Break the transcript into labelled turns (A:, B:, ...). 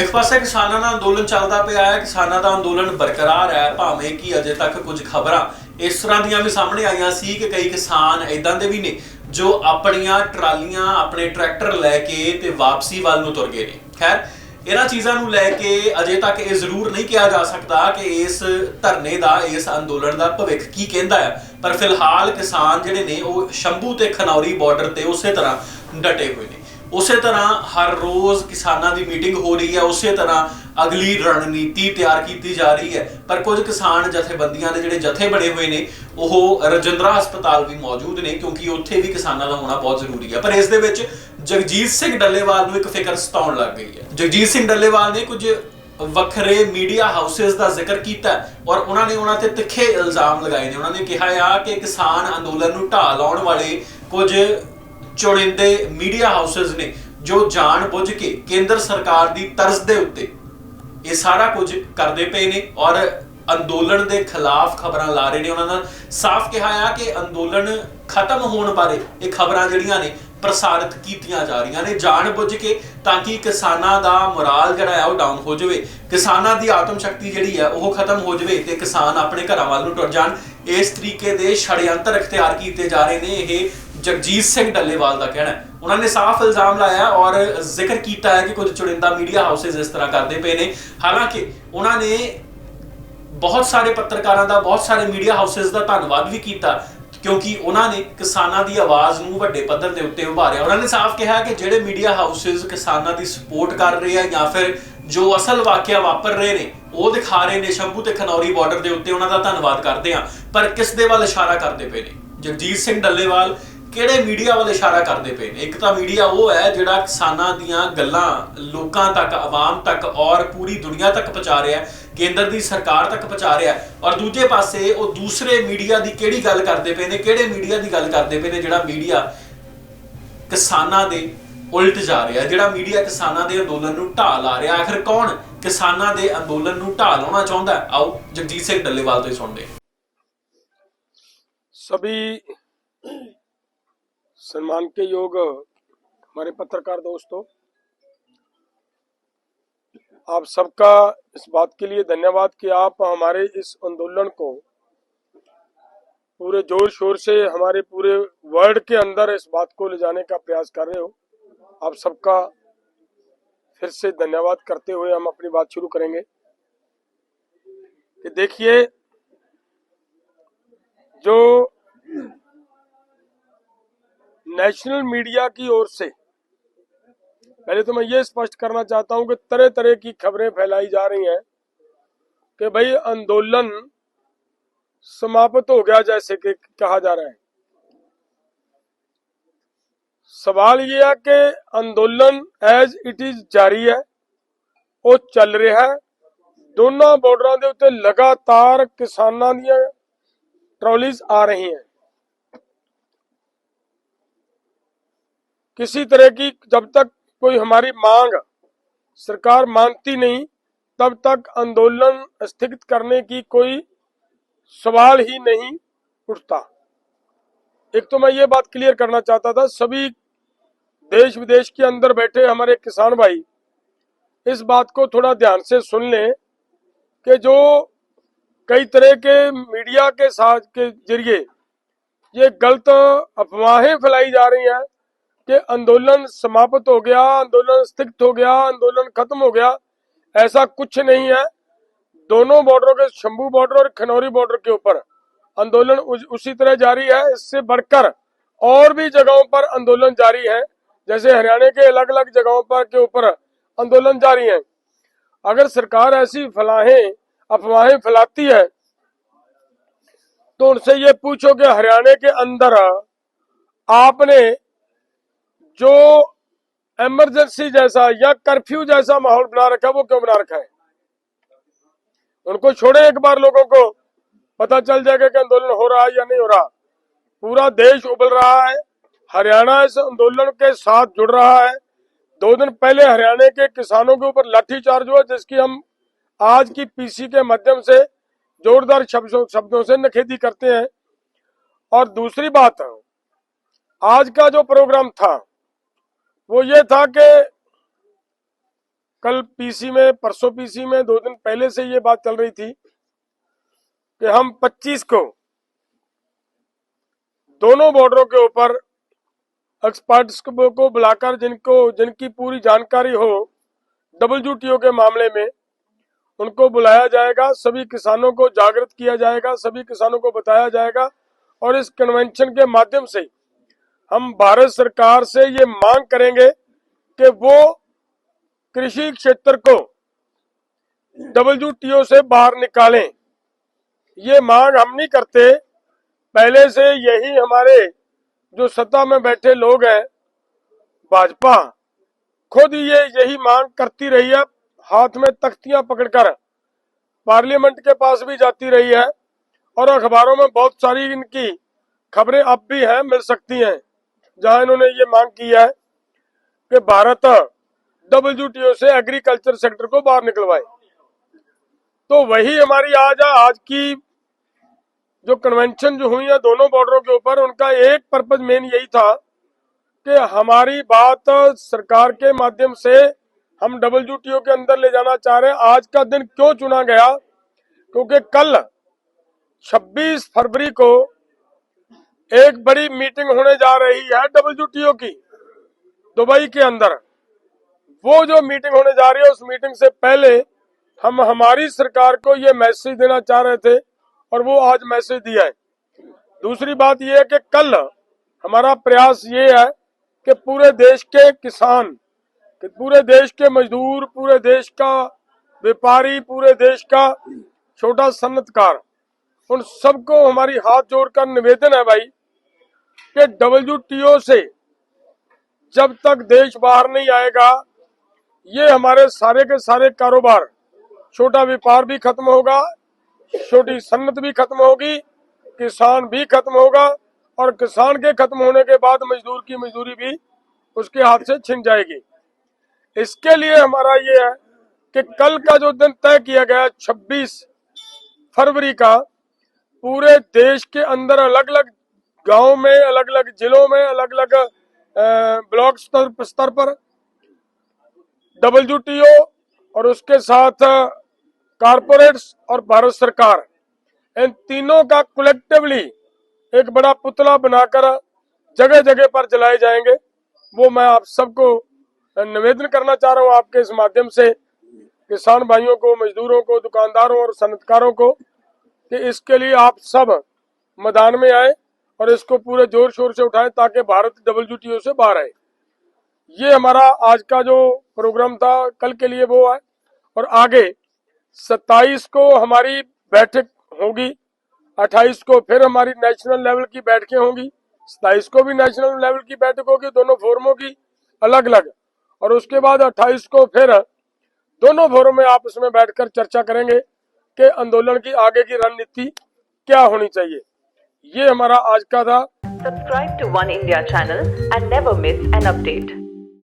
A: ਇੱਕ ਪਾਸੇ ਕਿਸਾਨਾਂ ਦਾ ਅੰਦੋਲਨ ਚੱਲਦਾ ਪਿਆ ਹੈ, ਕਿਸਾਨਾਂ ਦਾ ਅੰਦੋਲਨ ਬਰਕਰਾਰ ਹੈ, ਭਾਵੇਂ ਕਿ ਅਜੇ ਤੱਕ ਕੁਝ ਖਬਰਾਂ ਇਸ ਤਰ੍ਹਾਂ ਦੀਆਂ ਵੀ ਸਾਹਮਣੇ ਆਈਆਂ ਸੀ ਕਿ ਕਈ ਕਿਸਾਨ ਇਦਾਂ ਦੇ ਵੀ ਨੇ ਜੋ ਆਪਣੀਆਂ ਟਰਾਲੀਆਂ, ਆਪਣੇ ਟਰੈਕਟਰ ਲੈ ਕੇ ਤੇ ਵਾਪਸੀ ਵੱਲ ਨੂੰ ਤੁਰ ਗਏ ਨੇ। ਖੈਰ, ਇਹਨਾਂ ਚੀਜ਼ਾਂ ਨੂੰ ਲੈ ਕੇ ਅਜੇ ਤੱਕ ਇਹ ਜ਼ਰੂਰ ਨਹੀਂ ਕਿਹਾ ਜਾ ਸਕਦਾ ਕਿ ਇਸ ਧਰਨੇ ਦਾ, ਇਸ ਅੰਦੋਲਨ ਦਾ ਭਵਿੱਖ ਕੀ ਕਹਿੰਦਾ ਹੈ। ਪਰ ਫਿਲਹਾਲ ਕਿਸਾਨ ਜਿਹੜੇ ਨੇ ਉਹ ਸ਼ੰਭੂ ਤੇ ਖਨੌਰੀ ਬਾਰਡਰ ਤੇ ਉਸੇ ਤਰ੍ਹਾਂ ਡਟੇ ਹੋਏ ਨੇ। ਉਸੇ ਤਰ੍ਹਾਂ ਹਰ ਰੋਜ਼ ਕਿਸਾਨਾਂ ਦੀ ਮੀਟਿੰਗ ਹੋ ਰਹੀ ਹੈ, ਉਸੇ ਤਰ੍ਹਾਂ ਅਗਲੀ ਰਣਨੀਤੀ ਤਿਆਰ ਕੀਤੀ ਜਾ ਰਹੀ ਹੈ। ਪਰ ਕੁਝ ਕਿਸਾਨ ਜਥੇਬੰਦੀਆਂ ਦੇ ਜਿਹੜੇ ਜਥੇ ਬਣੇ ਹੋਏ ਨੇ, ਉਹ ਰਜਿੰਦਰਾ ਹਸਪਤਾਲ ਵੀ ਮੌਜੂਦ ਨੇ, ਕਿਉਂਕਿ ਉੱਥੇ ਵੀ ਕਿਸਾਨਾਂ ਦਾ ਹੋਣਾ ਬਹੁਤ ਜ਼ਰੂਰੀ ਹੈ। ਪਰ ਇਸ ਦੇ ਵਿੱਚ ਜਗਜੀਤ ਸਿੰਘ ਡੱਲੇਵਾਲ ਨੂੰ ਇੱਕ ਫਿਕਰ ਸਤਾਉਣ ਲੱਗ ਗਈ ਹੈ। ਜਗਜੀਤ ਸਿੰਘ ਡੱਲੇਵਾਲ ਨੇ ਕੁਝ ਵੱਖਰੇ ਮੀਡੀਆ ਹਾਊਸਸ ਦਾ ਜ਼ਿਕਰ ਕੀਤਾ ਔਰ ਉਹਨਾਂ ਨੇ ਉਹਨਾਂ ਤੇ ਤਿੱਖੇ ਇਲਜ਼ਾਮ ਲਗਾਏ ਨੇ। ਉਹਨਾਂ ਨੇ ਕਿਹਾ ਆ ਕਿ ਕਿਸਾਨ ਅੰਦੋਲਨ ਨੂੰ ਢਾਹ ਲਾਉਣ ਵਾਲੇ ਕੁਝ ਚੁਣਿੰਦੇ ਮੀਡੀਆ ਹਾਊਸਸ ਨੇ, ਜੋ ਜਾਣ ਬੁੱਝ ਕੇ ਕੇਂਦਰ ਸਰਕਾਰ ਦੀ ਤਰਜ਼ ਦੇ ਉੱਤੇ ਇਹ ਸਾਰਾ ਕੁਝ ਕਰਦੇ ਪਏ ਨੇ ਔਰ ਅੰਦੋਲਨ ਦੇ ਖਿਲਾਫ ਖਬਰਾਂ ਲਾ ਰਹੇ ਨੇ ਉਹਨਾਂ ਦਾ ਸਾਫ਼ ਕਿਹਾ ਆ ਕਿ ਅੰਦੋਲਨ ਖਤਮ ਹੋਣ ਬਾਰੇ ਇਹ ਖਬਰਾਂ ਜਿਹੜੀਆਂ ਨੇ ਪ੍ਰਸਾਰਿਤ ਕੀਤੀਆਂ ਜਾ ਰਹੀਆਂ ਨੇ। ਜਾਣ ਬੁੱਝ ਕੇ ਤਾਂ ਕਿ ਕਿਸਾਨਾਂ ਦਾ ਮੋਰਾਲ ਜਿਹੜਾ ਹੈ ਉਹ ਡਾਊਨ ਹੋ ਜਾਵੇ। ਕਿਸਾਨਾਂ ਦੀ ਆਤਮ ਸ਼ਕਤੀ ਜਿਹੜੀ ਹੈ ਉਹ ਖਤਮ ਹੋ ਜਾਵੇ ਤੇ ਕਿਸਾਨ ਆਪਣੇ ਘਰਾਂ ਵੱਲ ਨੂੰ ਟੁਰ ਜਾਣ। ਇਸ ਤਰੀਕੇ ਦੇ ਛੜਯੰਤਰ ਅਖਤਿਆਰ ਕੀਤੇ ਜਾ ਰਹੇ ਨੇ ਇਹ ਜਗਜੀਤ ਸਿੰਘ ਡੱਲੇਵਾਲ ਦਾ ਕਹਿਣਾ ਹੈ। ਉਹਨਾਂ ਨੇ ਸਾਫ਼ ਇਲਜ਼ਾਮ ਲਾਇਆ ਔਰ ਜ਼ਿਕਰ ਕੀਤਾ ਹੈ ਕਿ ਕੁਝ ਚੁਣਿੰਦਾ ਮੀਡੀਆ ਹਾਊਸਸ ਇਸ ਤਰ੍ਹਾਂ ਕਰਦੇ ਪਏ ਨੇ। ਹਾਲਾਂਕਿ ਉਹਨਾਂ ਨੇ ਬਹੁਤ ਸਾਰੇ ਪੱਤਰਕਾਰਾਂ ਦਾ, ਬਹੁਤ ਸਾਰੇ ਮੀਡੀਆ ਹਾਊਸਸ ਦਾ ਧੰਨਵਾਦ ਵੀ ਕੀਤਾ ਕਿਉਂਕਿ ਉਹਨਾਂ ਨੇ ਕਿਸਾਨਾਂ ਦੀ ਆਵਾਜ਼ ਨੂੰ ਵੱਡੇ ਪੱਧਰ ਦੇ ਉੱਤੇ ਉਭਾਰਿਆ। ਉਹਨਾਂ ਨੇ ਸਾਫ਼ ਕਿਹਾ ਕਿ ਜਿਹੜੇ ਮੀਡੀਆ ਹਾਊਸਸ ਕਿਸਾਨਾਂ ਦੀ ਸਪੋਰਟ ਕਰ ਰਹੇ ਆ ਜਾਂ ਫਿਰ ਜੋ ਅਸਲ ਵਾਕਿਆ ਵਾਪਰ ਰਹੇ ਨੇ, ਉਹ ਦਿਖਾ ਰਹੇ ਨੇ, ਸ਼ੰਭੂ ਤੇ ਖਨੌਰੀ ਬਾਰਡਰ ਦੇ ਉੱਤੇ ਉਹਨਾਂ ਦਾ ਧੰਨਵਾਦ ਕਰਦੇ ਆ। ਪਰ ਕਿਸ ਦੇ ਵੱਲ ਇਸ਼ਾਰਾ ਕਰਦੇ ਪਏ ਨੇ? ਜਗਜੀਤ ਸਿੰਘ ਡੱਲੇਵਾਲ ਕਿਹੜੇ ਮੀਡੀਆ ਵੱਲ ਇਸ਼ਾਰਾ ਕਰਦੇ ਪਏ ਨੇ? ਇੱਕ ਤਾਂ ਮੀਡੀਆ ਉਹ ਹੈ ਜਿਹੜਾ ਕਿਸਾਨਾਂ ਦੀਆਂ ਗੱਲਾਂ ਲੋਕਾਂ ਤੱਕ, ਆਵਾਮ ਤੱਕ ਔਰ ਪੂਰੀ ਦੁਨੀਆ ਤੱਕ ਪਹੁੰਚਾ ਰਿਹਾ ਹੈ, ਕੇਂਦਰ ਦੀ ਸਰਕਾਰ ਤੱਕ ਪਹੁੰਚਾ ਰਿਹਾ ਹੈ। ਔਰ ਦੂਜੇ ਪਾਸੇ ਉਹ ਦੂਸਰੇ ਮੀਡੀਆ ਦੀ ਕਿਹੜੀ ਗੱਲ ਕਰਦੇ ਪਏ ਨੇ? ਕਿਹੜੇ ਮੀਡੀਆ ਦੀ ਗੱਲ ਕਰਦੇ ਪਏ ਨੇ ਜਿਹੜਾ ਮੀਡੀਆ ਕਿਸਾਨਾਂ ਦੇ ਉਲਟ ਜਾ ਰਿਹਾ ਜਿਹੜਾ ਮੀਡੀਆ ਕਿਸਾਨਾਂ ਦੇ ਅੰਦੋਲਨ ਨੂੰ ਢਾਹ ਲਾ ਰਿਹਾ ਆਖਰ ਕੌਣ ਕਿਸਾਨਾਂ ਦੇ ਅੰਦੋਲਨ ਨੂੰ ਢਾਹ ਲਾਉਣਾ ਚਾਹੁੰਦਾ ਆਓ, ਜਗਜੀਤ ਸਿੰਘ ਡੱਲੇਵਾਲ ਤੋਂ ਹੀ ਸੁਣਦੇ ਹਾਂ।
B: सम्मान के योग, हमारे पत्रकार दोस्तों, आप सबका इस बात के लिए धन्यवाद कि आप हमारे इस आंदोलन को पूरे ज़ोर शोर से हमारे पूरे वर्ल्ड के अंदर इस बात को ले जाने का प्रयास कर रहे हो। आप सबका फिर से धन्यवाद करते हुए हम अपनी बात शुरू करेंगे कि देखिए, जो नेशनल मीडिया की ओर से पहले तो मैं ये स्पष्ट करना चाहता हूं कि तरह तरह की खबरें फैलाई जा रही हैं कि भाई आंदोलन समाप्त हो गया जैसे कि कहा जा रहा है सवाल ये है कि आंदोलन एज इट इज जारी है ਉਹ ਚੱਲ ਰਿਹਾ ਹੈ ਦੋਨਾਂ ਬਾਰਡਰਾਂ ਦੇ ਉੱਤੇ ਲਗਾਤਾਰ ਕਿਸਾਨਾਂ ਦੀਆਂ ट्रॉलीज आ रही किसी तरह की जब तक कोई हमारी मांग सरकार मानती नहीं, तब तक आंदोलन स्थगित करने की कोई सवाल ही नहीं उठता। एक तो मैं ये बात क्लियर करना चाहता था, सभी देश विदेश के अंदर बैठे हमारे किसान भाई, इस बात को थोड़ा ध्यान से सुन लें कि जो कई तरह के मीडिया के साथ के ज़रिए ये गलत अफवाहें फैलाई जा रही हैं कि आंदोलन समाप्त हो गया, आंदोलन स्थगित हो गया, आंदोलन खत्म हो गया। ऐसा कुछ नहीं है। दोनों बॉर्डरों के, शंभू बॉर्डर और खनौरी बॉर्डर के ऊपर आंदोलन उस- उसी तरह जारी है। इससे बढ़कर और भी जगहों पर आंदोलन जारी है। जैसे हरियाणा के अलग अलग जगहों पर, के ऊपर आंदोलन जारी है। अगर सरकार ऐसी फलाहें, अफवाहें फैलाती है तो उनसे ये पूछो कि हरियाणा के अंदर आपने जो इमरजेंसी जैसा या कर्फ्यू जैसा माहौल बना रखा है, वो क्यों बना रखा है? उनको छोड़े एक बार लोगों को। पता चल जाएगा कि आंदोलन हो रहा है या नहीं हो रहा। पूरा देश उबल रहा है। हरियाणा इस आंदोलन के साथ जुड़ रहा है। दो दिन पहले हरियाणा के किसानों के ऊपर लाठीचार्ज हुआ, जिसकी हम आज की पीसी के माध्यम से जोरदार शब्दों शब्दों से नखेदी करते हैं। और दूसरी बात, आज का जो प्रोग्राम था वो ये था कि कल पीसी में, परसों पीसी में, दो दिन पहले से ये बात चल रही थी कि हम 25 को दोनों बॉर्डरों के ऊपर एक्सपर्ट्स को बुलाकर जिनको, जिनकी पूरी जानकारी हो डबल डब्ल्यू के मामले में, उनको बुलाया जाएगा, सभी किसानों को जागृत किया जाएगा, सभी किसानों को बताया जाएगा और इस कन्वेंशन के माध्यम से हम भारत सरकार से ये मांग करेंगे कि वो कृषि क्षेत्र को डब्ल्यूटीओ से बाहर निकालें। ये मांग हम नहीं करते। पहले से यही हमारे जो सत्ता में बैठे लोग हैं, भाजपा, खुद ये यही मांग करती रही है, हाथ में तख्तियाँ पकड़कर। पार्लियामेंट के पास भी जाती रही है, और अखबारों में बहुत सारी इनकी खबरें अब भी हैं, मिल सकती हैं। जहाँ इन्होंने ये मांग की है कि भारत डब्ल्यू से एग्रीकल्चर सेक्टर को बाहर निकलवाए। तो वही हमारी आज आज की जो कन्वेंशन जो हुई है दोनों बॉर्डरों के ऊपर, उनका एक पर्पज मेन यही था कि हमारी बात सरकार के माध्यम से हम डबल्यूटीओ के अंदर ले जाना चाह रहे हैं। आज का दिन क्यों चुना गया? क्योंकि कल 26 फरवरी को एक बड़ी मीटिंग होने जा रही है डब्ल्यू की, दुबई के अंदर। वो जो मीटिंग होने जा रही है, उस मीटिंग से पहले हम, हमारी सरकार को ये मैसेज देना चाह रहे थे और वो आज मैसेज दिया है। दूसरी बात यह है कि कल हमारा प्रयास ये है कि पूरे देश के किसान, कि पूरे देश के मजदूर, पूरे देश का व्यापारी, पूरे देश का छोटा सन्नतकार, उन सबको हमारी हाथ जोड़कर निवेदन है भाई कि डब्ल्यू से जब तक देश बाहर नहीं आएगा, ये हमारे सारे के सारे कारोबार, छोटा व्यापार भी खत्म होगा, छोटी सन्नत भी खत्म होगी, किसान भी खत्म होगा, और किसान के खत्म होने के बाद मजदूर की मजदूरी भी उसके हाथ से छिन जाएगी। इसके लिए हमारा ये है कि कल का जो दिन तय किया गया 26 फरवरी का, पूरे देश के अंदर अलग अलग गाँव में अलग अलग जिलों में अलग अलग ब्लॉक स्तर स्तर पर डब्ल्यू और उसके साथ कारपोरेट्स और भारत सरकार। इन तीनों का कलेक्टिवली एक बड़ा पुतला बनाकर जगह जगह पर जलाए जाएँगे। वो मैं आप सबको निवेदन करना चाह रहा हूँ आपके इस माध्यम से, किसान भाइयों को, मजदूरों को, दुकानदारों और सनतकारों को, कि इसके लिए आप सब मैदान में आए। और इसको पूरे ज़ोर शोर से उठाएँ ताकि भारत डब्ल्यूटीओ से बाहर आए। ये हमारा आज का जो प्रोग्राम था, कल के लिए वो है और आगे 27 को हमारी बैठक होगी 28 को फिर हमारी नेशनल लेवल की बैठकें होंगी 27 को भी नेशनल लेवल की बैठक होगी, दोनों फोरमों की अलग अलग और उसके बाद 28 को फिर दोनों फोरम में आपस में बैठकर चर्चा करेंगे कि आंदोलन की आगे की रणनीति क्या होनी चाहिए। ये हमारा आज का था
C: Subscribe to One India channel and never miss an update.